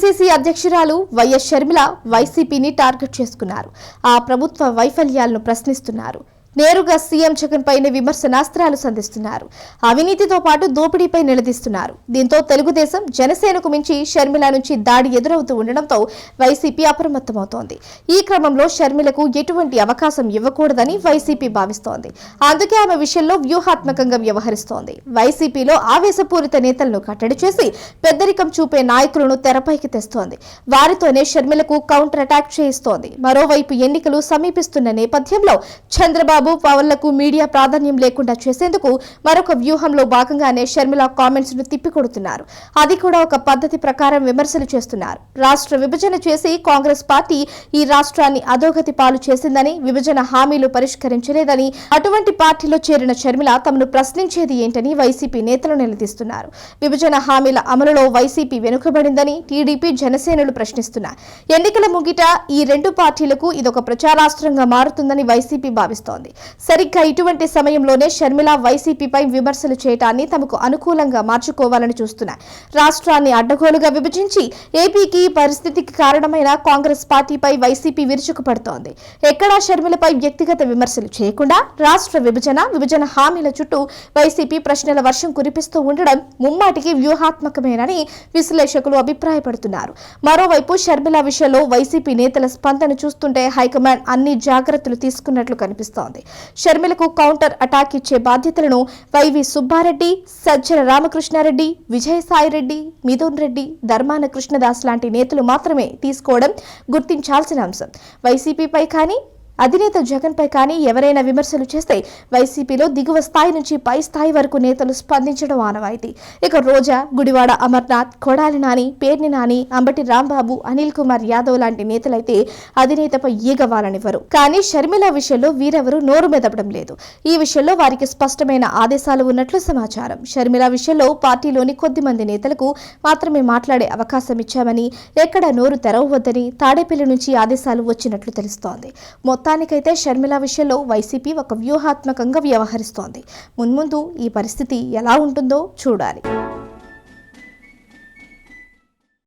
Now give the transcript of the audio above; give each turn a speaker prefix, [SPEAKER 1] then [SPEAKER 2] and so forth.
[SPEAKER 1] PCC అధ్యక్షురాలు YS Sharmila వైసీపీని target చేసుకున్నారు. ఆ ప్రభుత్వ వైఫల్యాలను ప్రశ్నిస్తున్నారు. నేరుగా సీఎం జగన్ పైన విమర్శనాస్త్రాలు సంధిస్తున్నారు. అవినీతితో పాటు దోపిడీపై నిలదీస్తున్నారు. దీంతో తెలుగుదేశం జనసేనకు మించి షర్మిల నుంచి దాడి ఎదురవుతూ ఉండడంతో వైసీపీ అప్రమత్తమవుతోంది. ఈ క్రమంలో షర్మిలకు ఎటువంటి అవకాశం ఇవ్వకూడదని వైసీపీ భావిస్తోంది. అందుకే ఆమె విషయంలో వ్యూహాత్మకంగా వ్యవహరిస్తోంది. వైసీపీలో ఆవేశపూరిత నేతలను కట్టడి చేసి పెద్దరికం చూపే నాయకులను తెరపైకి తెస్తోంది. వారితోనే షర్మిలకు కౌంటర్ అటాక్ చేయిస్తోంది. మరోవైపు ఎన్నికలు సమీపిస్తున్న నేపథ్యంలో చంద్రబాబు పవన్లకు మీడియా ప్రాధాన్యం లేకుండా చేసేందుకు మరొక వ్యూహంలో భాగంగానే షర్మిల కామెంట్స్ను తిప్పికొడుతున్నారు. అది కూడా ఒక పద్ధతి ప్రకారం విమర్శలు చేస్తున్నారు. రాష్ట్ర విభజన చేసి కాంగ్రెస్ పార్టీ ఈ రాష్ట్రాన్ని అధోగతి పాలు చేసిందని విభజన హామీలు పరిష్కరించలేదని అటువంటి పార్టీలో చేరిన షర్మిల తమను ప్రశ్నించేది ఏంటని వైసీపీ నేతలు నిలదీస్తున్నారు. విభజన హామీల అమలులో వైసీపీ వెనుకబడిందని టీడీపీ జనసేనలు ప్రశ్నిస్తున్నారు. ఎన్నికల ముగిట ఈ రెండు పార్టీలకు ఇదొక ప్రచారాస్త్రంగా మారుతుందని వైసీపీ భావిస్తోంది. సరిగ్గా ఇటువంటి సమయంలోనే షర్మిల వైసీపీపై విమర్శలు చేయటాన్ని తమకు అనుకూలంగా మార్చుకోవాలని చూస్తున్నారు రాష్ట్రాన్ని అడ్డగోలుగా విభజించి ఏపీకి పరిస్థితికి కారణమైన కాంగ్రెస్ పార్టీపై వైసీపీ విరుచుకుపడుతోంది. ఎక్కడా షర్మిలపై వ్యక్తిగత విమర్శలు చేయకుండా రాష్ట్ర విభజన విభజన హామీల చుట్టూ వైసీపీ ప్రశ్నల వర్షం కురిపిస్తూ ఉండడం ముమ్మాటికి వ్యూహాత్మకమేనని విశ్లేషకులు అభిప్రాయపడుతున్నారు. మరోవైపు షర్మిల విషయంలో వైసీపీ నేతల స్పందన చూస్తుంటే హైకమాండ్ అన్ని జాగ్రత్తలు తీసుకున్నట్లు కనిపిస్తోంది. షర్మిలకు కౌంటర్ అటాక్ ఇచ్చే బాధ్యతలను వైవి సుబ్బారెడ్డి సజ్జల రామకృష్ణారెడ్డి విజయసాయిరెడ్డి మిథున్ రెడ్డి ధర్మాన కృష్ణదాస్ లాంటి నేతలు మాత్రమే తీసుకోవడం గుర్తించాల్సిన అంశం. వైసీపీపై కానీ అధినేత జగన్పై కానీ ఎవరైనా విమర్శలు చేస్తే వైసీపీలో దిగువ స్థాయి నుంచి పై స్థాయి వరకు నేతలు స్పందించడం ఆనవాయితీ. ఇక రోజా గుడివాడ అమర్నాథ్ కొడాలి నాని పేర్ని నాని అంబటి రాంబాబు అనిల్ కుమార్ యాదవ్ లాంటి నేతలైతే అధినేతపై ఈగవాలనివ్వరు. కానీ షర్మిల విషయంలో వీరెవరూ నోరు మెదపడం లేదు. ఈ విషయంలో వారికి స్పష్టమైన ఆదేశాలు ఉన్నట్లు సమాచారం. షర్మిల విషయంలో పార్టీలోని కొద్ది మంది నేతలకు మాత్రమే మాట్లాడే అవకాశం ఇచ్చామని ఎక్కడ నోరు తెరవవద్దని తాడేపల్లి నుంచి ఆదేశాలు వచ్చినట్లు తెలుస్తోంది. మొత్తం మొత్తానికైతే షర్మిల విషయంలో వైసీపీ ఒక వ్యూహాత్మకంగా వ్యవహరిస్తోంది. మున్ముందు ఈ పరిస్థితి ఎలా ఉంటుందో చూడాలి.